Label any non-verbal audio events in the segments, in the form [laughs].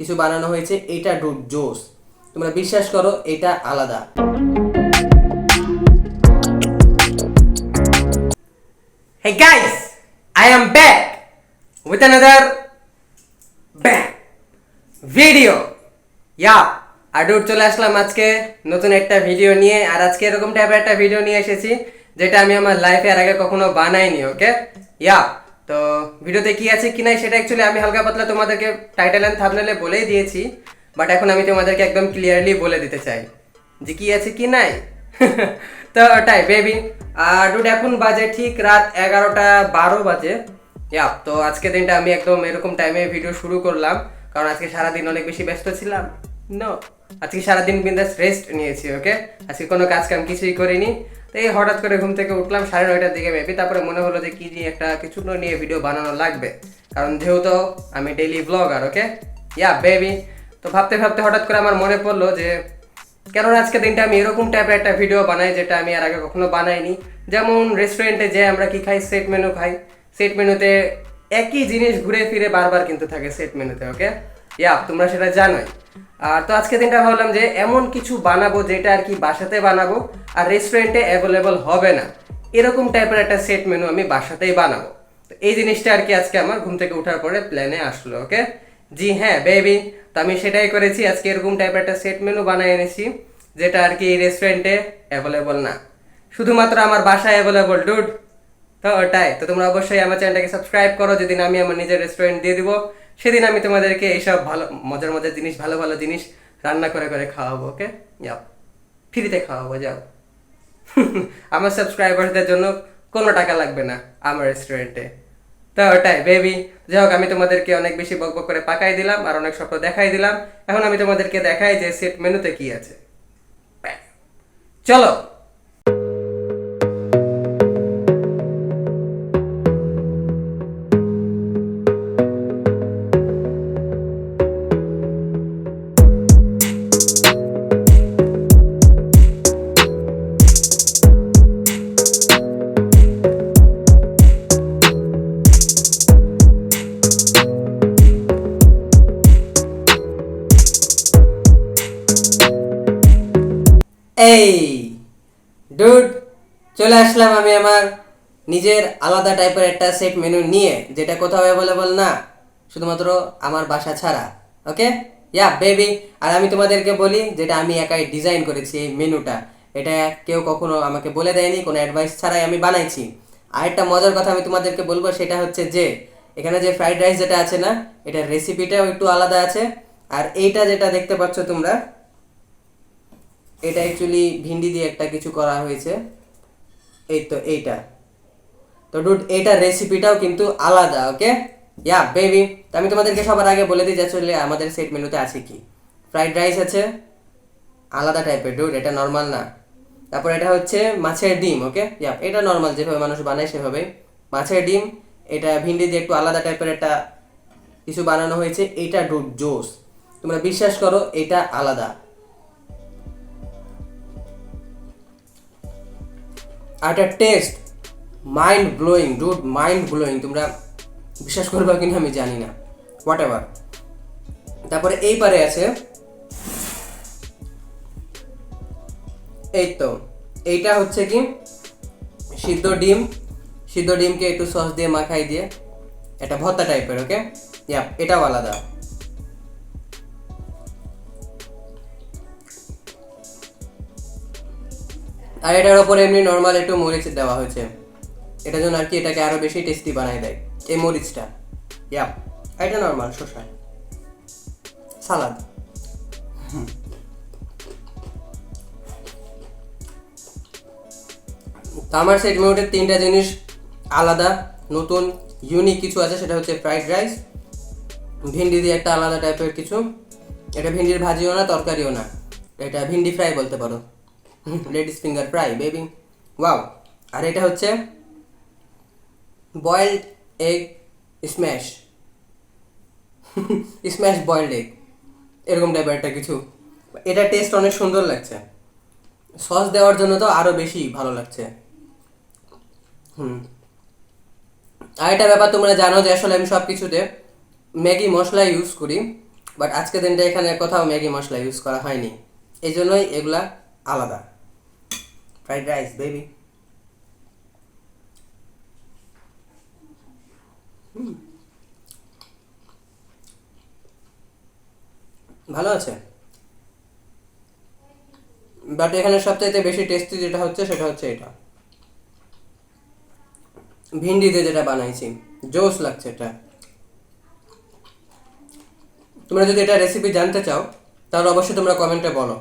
কিছু বানানো হয়েছে এটা ডুড জোস। তোমরা বিশ্বাস করো এটা আলাদা। Hey guys, I am back with another back video. ইয়া আডুর চলে আসলাম আজকে নতুন একটা ভিডিও নিয়ে আর আজকে এরকম টাইপের একটা ভিডিও নিয়ে এসেছি যেটা আমি আমার লাইফে আর আগে কখনো বানাইনি ওকে ইয়া তো ভিডিওতে কি আছে কি নাই সেটা অ্যাকচুয়ালি আমি হালকা পাতলা তোমাদেরকে টাইটেল অ্যান্ড থামনেলে বলেই দিয়েছি বাট এখন আমি তোমাদেরকে একদম ক্লিয়ারলি বলে দিতে চাই যে কি আছে কি নাই। [laughs] তো ওটাই বেবি আর ডুড এখন বাজে ঠিক রাত এগারোটা বারো বাজে। ইয়া তো আজকে দিনটা আমি একদম এরকম টাইমে ভিডিও শুরু করলাম, কারণ আজকে সারাদিন অনেক বেশি ব্যস্ত ছিলাম। নো আজকে সারাদিন বিন্দাস রেস্ট নিয়েছি ওকে আজকে কোনো কাজ কাম কিছুই করিনি। তো এই হঠাৎ করে ঘুম থেকে উঠলাম, সাড়ে নয়টার দিকে মেপি। তারপরে মনে হলো যে কি নিয়ে একটা কিছু নিয়ে ভিডিও বানানো লাগবে। কারণ যেহেতু আমি daily blogger okay yeah baby তো ভাবতে ভাবতে হঠাৎ করে আমার মনে পড়ল যে, কেননা আজকে দিনটা আমি এরকম টাইপের একটা ভিডিও বানাই যেটা আমি আর আগে কখনো বানাইনি। যেমন রেস্টুরেন্টে যে আমরা কি খাই সেট মেনু খাই। সেট মেনুতে একই জিনিস ঘুরে ফিরে বারবার কিন্তু থাকে সেট মেনুতে ওকে ইয়া, তোমরা সেটা জানোই। আর তো আজকে দিনটা ভাবলাম যে এমন কিছু বানাবো যেটা আর কি বাসাতে বানাবো, আর রেস্টুরেন্টে অ্যাভেলেবল হবে না। এরকম টাইপের একটা সেট মেনু আমি বাসাতেই বানাবো। তো এই জিনিসটা আর কি আজকে আমার ঘুম থেকে ওঠার পরে প্ল্যানে আসলো ওকে জি হ্যাঁ বেবি তো আমি সেটাই করেছি। আজকে এরকম টাইপের একটা সেট মেনু বানিয়ে এনেছি, যেটা আর কি এই রেস্টুরেন্টে অ্যাভেলেবল না। শুধুমাত্র আমার বাসায় অ্যাভেলেবল ডুড তো ওটাই। তো তোমরা অবশ্যই আমার চ্যানেলটাকে সাবস্ক্রাইব করো। যেদিন আমি আমার নিজের রেস্টুরেন্ট দিয়ে দিব সেদিন আমি তোমাদেরকে এইসব ভালো, মজার মজার জিনিস, ভালো ভালো জিনিস রান্না করে করে খাওয়াবো ওকে যাও। ফ্রিতে খাওয়াবো, যাও। [laughs] আমার সাবস্ক্রাইবারদের জন্য কোনো টাকা লাগবে না আমার রেস্টুরেন্টে তো ওটাই বেবি যাই হোক, আমি তোমাদেরকে অনেক বেশি বক বক করে পাকাই দিলাম আর অনেক স্বপ্ন দেখাই দিলাম। এখন আমি তোমাদেরকে দেখাই যে সেট মেনুতে কি আছে। চলো। চলে আসলাম আমি আমার নিজের আলাদা টাইপের একটা সেট মেনু নিয়ে, যেটা কোথাও অ্যাভেলেবল না, শুধুমাত্র আমার বাসা ছাড়া ওকে ইয়া বেবি আর আমি তোমাদেরকে বলি যেটা আমি একাই ডিজাইন করেছি এই মেনুটা এটা কেউ কখনো আমাকে বলে দেয়নি, কোনো অ্যাডভাইস ছাড়াই আমি বানাইছি। আর একটা মজার কথা আমি তোমাদেরকে বলব, সেটা হচ্ছে যে, এখানে যে ফ্রাইড রাইস যেটা আছে না, এটার রেসিপিটাও একটু আলাদা আছে। আর এইটা যেটা দেখতে পাচ্ছ তোমরা, এটা অ্যাকচুয়ালি ভিন্ডি দিয়ে একটা কিছু করা হয়েছে। এই তো এইটা। তো ডুড এইটার রেসিপিটাও কিন্তু আলাদা ওকে ইয়া বেবি তো আমি তোমাদেরকে সবার আগে বলে দিই যে আসলে আমাদের সেট মেনুতে আছে কি? ফ্রাইড রাইস আছে, আলাদা টাইপের ডুড এটা নর্মাল না। তারপর এটা হচ্ছে মাছের ডিম ওকে ইয়া এটা নর্মাল যেভাবে মানুষ বানায় সেভাবেই। মাছের ডিম, এটা ভিন্ডি দিয়ে একটু আলাদা টাইপের একটা কিছু বানানো হয়েছে, এটা ডুড জোস তোমরা বিশ্বাস করো, এটা আলাদা। একটা taste mind blowing dude mind blowing তোমরা বিশ্বাস করবে কিনা আমি জানি না। হোয়াট এভার তারপরে এইবারে আছে এই তো এইটা হচ্ছে কি? সিদ্ধ ডিম। সিদ্ধ ডিমকে একটু সস দিয়ে মাখাই দিয়ে, এটা ভর্তা টাইপের ওকে ইয়া এটাও আলাদা। আর এটার ওপরে এমনি নর্মাল একটু মরিচ দেওয়া হয়েছে। এটার জন্য আর কি এটাকে আরও বেশি টেস্টি বানাই দেয়, এই মরিচটা। ইয়া এটা নর্মাল শসা। সালাদ তো আমার সেট মেনুতে তিনটা জিনিস আলাদা, নতুন ইউনিক কিছু আছে, সেটা হচ্ছে ফ্রাইড রাইস ভিন্ডি দিয়ে একটা আলাদা টাইপের কিছু। এটা ভিন্ডির ভাজিও না, তরকারিও না। এটা ভিন্ডি ফ্রাই বলতে পারো। Ladies finger fry baby wow আর এটা হচ্ছে boiled egg smash smash boiled egg এরকম টাইপের একটা কিছু। এটা টেস্ট অনেক সুন্দর লাগছে। সস দেওয়ার জন্য তো আরও বেশি ভালো লাগছে। হুম। আর একটা ব্যাপার তোমরা জানো যে আসলে আমি সব কিছুতে ম্যাগি মশলা ইউজ করি বাট আজকে দিনটা এখানে কোথাও ম্যাগি মশলা ইউজ করা হয়নি। এই জন্যই এগুলা আলাদা। ফ্রাইড রাইস বেবি ভালো আছে? বাট এখানে সবচাইতে বেশি টেস্টি যেটা হচ্ছে সেটা হচ্ছে এটা। ভিন্ডি দিয়ে যেটা বানাইছি। জোস লাগছে এটা। তোমরা যদি এটা রেসিপি জানতে চাও, তাহলে অবশ্যই তোমরা কমেন্টে বলো।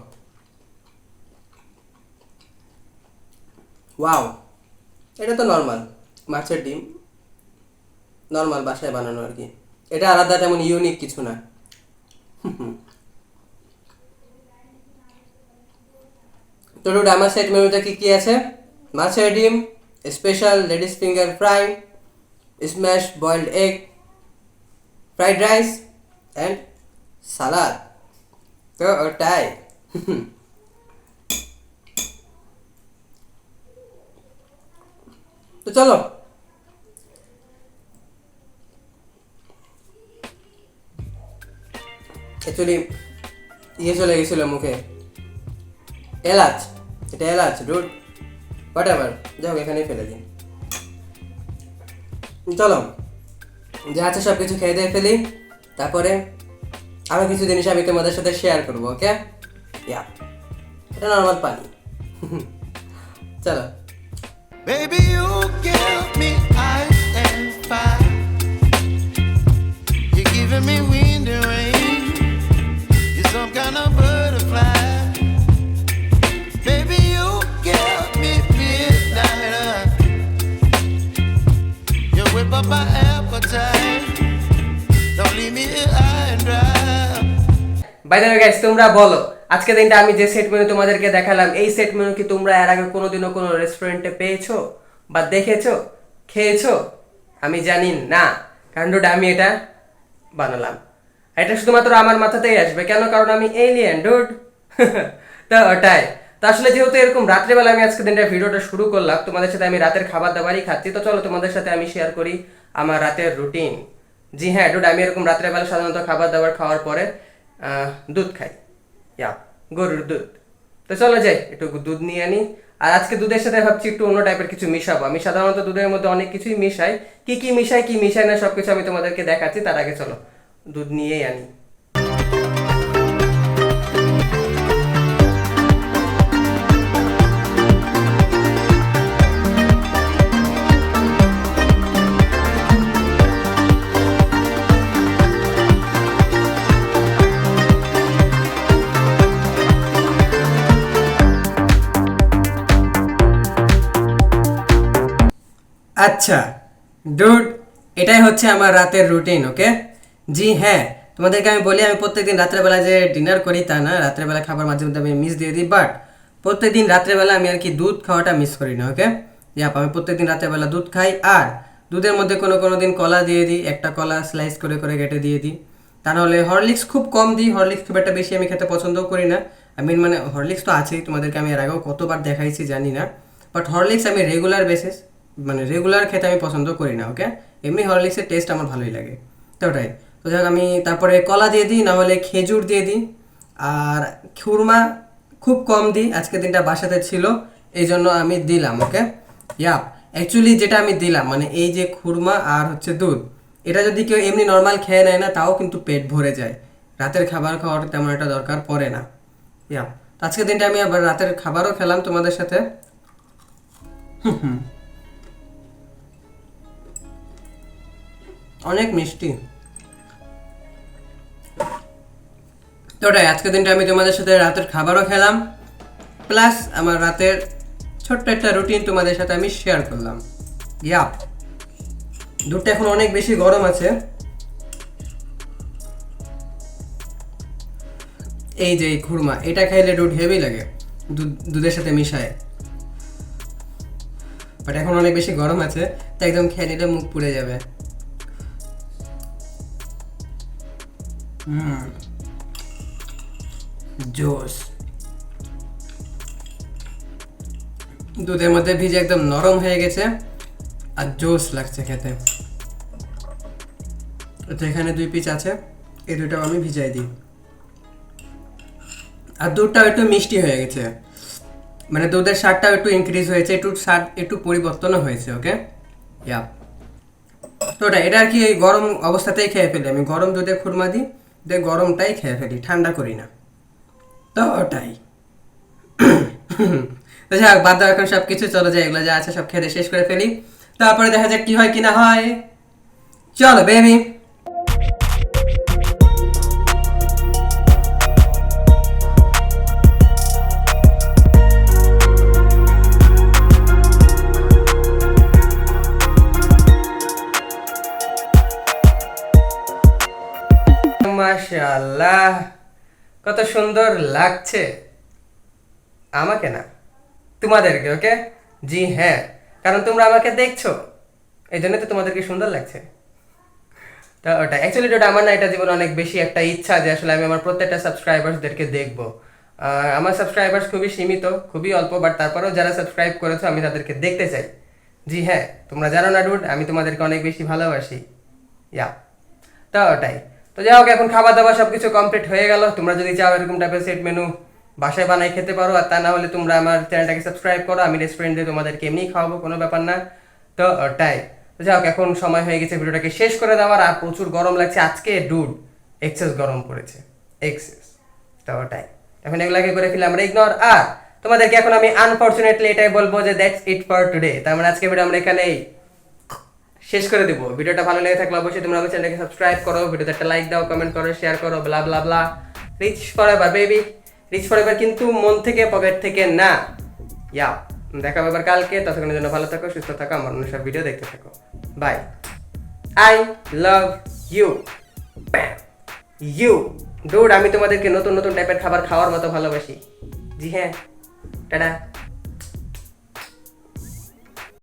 ওয়াও এটা তো নর্মাল মাছের ডিম। নর্মাল বাসায় বানানো আর কি। এটা আলাদা, তেমন ইউনিক কিছু না। [laughs] তো ডুড আমার সেট মেনুতে কি কি আছে? মাছের ডিম special ladies finger fry smash boiled egg fried rice and salad তো ওটাই। [laughs] চলো। অ্যাকচুয়ালি ইয়ে চলে গেছিল মুখে। এলাচ। এটা এলাচ, রুট। হোয়াট এভার যাই এখানেই ফেলে দিন চলো। যা আছে সব কিছু খেয়ে দিয়ে ফেলি। তারপরে আরও কিছু জিনিস আমি তোমাদের সাথে শেয়ার করব ওকে ইয়া এটা নর্মাল পানি। [laughs] চলো। Baby, you give me ice and fire. You're giving me wind and rain. You're some kind. Baby, you give me midnight. You whip up my me here high dry. Bye the guys তোমরা বলো আজকে দিনটা আমি যে set menu তোমাদেরকে দেখালাম এই set menu কি তোমরা এর আগে কোনোদিনও কোনো রেস্টুরেন্টে পেয়েছ বা দেখেছ খেয়েছো? আমি জানি না dude, আমি এটা বানালাম। এটা শুধুমাত্র আমার মাথাতেই আসবে কেন? কারণ আমি এলিয়েন ডুড [laughs] তো ওটাই। তো আসলে যেহেতু এরকম রাত্রেবেলা আমি আজকে দিনটা ভিডিওটা শুরু করলাম তোমাদের সাথে আমি রাতের খাবার দাবারই খাচ্ছি তো চলো তোমাদের সাথে আমি শেয়ার করি আমার রাতের রুটিন জি হ্যাঁ ডুড আমি এরকম রাত্রেবেলা সাধারণত খাবার দাবার খাওয়ার পরে দুধ খাই। ইয়া, গরুর দুধ। তো চলো যাই, একটু দুধ নিয়ে আনি। আর আজকে দুধের সাথে ভাবছি একটু অন্য টাইপের কিছু মিশাবো। আমি সাধারণত দুধের মধ্যে অনেক কিছুই মিশাই। কি কি মিশাই কি মিশাই না সবকিছু আমি তোমাদেরকে দেখাচ্ছি, তার আগে চলো দুধ নিয়েই আনি। আচ্ছা ডুড এটাই হচ্ছে আমার রাতের রুটিন ওকে জি হ্যাঁ তোমাদেরকে আমি বলি, আমি প্রত্যেকদিন রাত্রেবেলা যে ডিনার করি তা না, রাত্রেবেলা খাবার মাঝে মধ্যে আমি মিস দিয়ে দিই বাট প্রত্যেকদিন রাত্রেবেলা আমি আর কি দুধ খাওয়াটা মিস করি না ওকে ইয়াপ আমি প্রত্যেকদিন রাত্রেবেলা দুধ খাই, আর দুধের মধ্যে কোনো কোনো দিন কলা দিয়ে দিই, একটা কলা স্লাইস করে করে কেটে দিয়ে দিই। তা নাহলে হরলিক্স খুব কম দিই হরলিক্স খুব একটা বেশি আমি খেতে পছন্দও করি না। আই মিন মানে হরলিক্স তো আছেই, তোমাদেরকে আমি এর আগেও কতবার দেখাইছি জানি না বাট হরলিক্স আমি রেগুলার বেসিস মানে রেগুলার খেতে আমি পছন্দ করি না ওকে এমনি হরলিক্সের টেস্ট আমার ভালোই লাগে। তো ওটাই। তো যাই আমি তারপরে কলা দিয়ে দিই, নাহলে খেজুর দিয়ে দিই। আর খুরমা খুব কম দিই আজকে দিনটা বাসাতে ছিল এই জন্য আমি দিলাম ওকে ইয়াপ অ্যাকচুয়ালি যেটা আমি দিলাম মানে এই যে খুরমা আর হচ্ছে দুধ, এটা যদি কেউ এমনি নর্মাল খেয়ে নেয় না, তাও কিন্তু পেট ভরে যায়। রাতের খাবার খাওয়ার তেমন একটা দরকার পড়ে না। ইয়াপ আজকের দিনটা আমি আবার রাতের খাবারও খেলাম তোমাদের সাথে। অনেক মিষ্টি। তো ওটাই, আজকের দিনটা আমি তোমাদের সাথে রাতের খাবারও খেলাম, প্লাস আমার রাতের ছোট্ট একটা রুটিন তোমাদের সাথে আমি শেয়ার করলাম। ইয়া দুধটা এখন অনেক বেশি গরম আছে। এই যে এই খুরমা, এটা খাইলে দুধ হেভি লাগে, দুধ, দুধের সাথে মিশায়। বাট এখন অনেক বেশি গরম আছে, তাই একদম খেয়ে নিলে মুখ পুড়ে যাবে। জোস দুধের মধ্যে ভিজে একদম নরম হয়ে গেছে আর জোস লাগছে খেতে। তো এখানে দুই পিস আছে। এই দুটাও আমি ভিজাই দিই। আর দুধটাও একটু মিষ্টি হয়ে গেছে। মানে দুধের স্বাদটাও একটু ইনক্রিজ হয়েছে, একটু স্বাদ, একটু পরিবর্তনও হয়েছে ওকে ইয়া তো ওটা, এটা আর কি গরম অবস্থাতেই খেয়ে ফেলি। আমি গরম দুধে খুরমা দিই দিয়ে গরমটাই খেয়ে ফেলি, ঠান্ডা করি না। তো ওটাই। তো যাক, বাদ দাও, এখন সব কিছু চলে যায় এগুলো যা আছে সব খেতে শেষ করে ফেলি। তারপরে দেখা যাক কি হয়, কি না হয়। চলো, বেবি। মাশাআল্লাহ কত সুন্দর লাগছে। আমাকে না, তোমাদেরকে, ওকে? জি হ্যাঁ কারণ তোমরা আমাকে দেখছ। এই জন্য তো তোমাদেরকে সুন্দর লাগছে। তো ওটা অ্যাকচুয়ালি ওটা আমার না, এটা জীবনে অনেক বেশি একটা ইচ্ছা যে আসলে আমি আমার প্রত্যেকটা সাবস্ক্রাইবার্সদেরকে দেখব। আমার সাবস্ক্রাইবার্স খুবই সীমিত, খুবই অল্প বাট তারপরেও যারা সাবস্ক্রাইব করেছ, আমি তাদেরকে দেখতে চাই। জি হ্যাঁ তোমরা জানো না ডুড আমি তোমাদেরকে অনেক বেশি ভালোবাসি। ইয়া তো ওটাই। তো যাই হোক, এখন খাবার দাবার সব কিছু কমপ্লিট হয়ে গেল। তোমরা যদি চাও এরকম টাইপের সেট মেনু বাসায় বানাই খেতে পারো, আর তা না হলে তোমরা আমার চ্যানেলটাকে সাবস্ক্রাইব করো। আমি রেস্টুরেন্টে তোমাদেরকে এমনি খাওয়াবো, কোনো ব্যাপার না। তো ওটাই তো যাই হোক, এখন সময় হয়ে গেছে ভিডিওটাকে শেষ করে দেওয়ার, আর প্রচুর গরম লাগছে। আজকে ডুড এক্সেস গরম পড়েছে। এক্সেস তো ওটাই এখন এগুলাকে করে ফেলে আমরা ইগনোর আর তোমাদেরকে এখন আমি আনফর্চুনেটলি এটাই বলব যে দ্যাটস ইট ফর টুডে তার মানে আজকে ভিডিও আমরা এখানেই। শেষ করে দিব। ভিডিওটা ভালো লেগে থাকলে অবশ্যই তোমরা আমার চ্যানেলকে সাবস্ক্রাইব করো, ভিডিওতে একটা লাইক দাও কমেন্ট করো শেয়ার করো blah blah blah rich forever baby rich forever কিন্তু মন থেকে পকেট থেকে না। ইয়া দেখা হবে কালকে। ততক্ষণের জন্য ভালো থাকো, সুস্থ থাকো, আমার অন্য সব ভিডিও দেখতে থাকো। Bye I love you you dude আমি তোমাদেরকে নতুন নতুন টাইপের খাবার খাওয়ার মতো ভালোবাসি। জি হ্যাঁ। টাটা।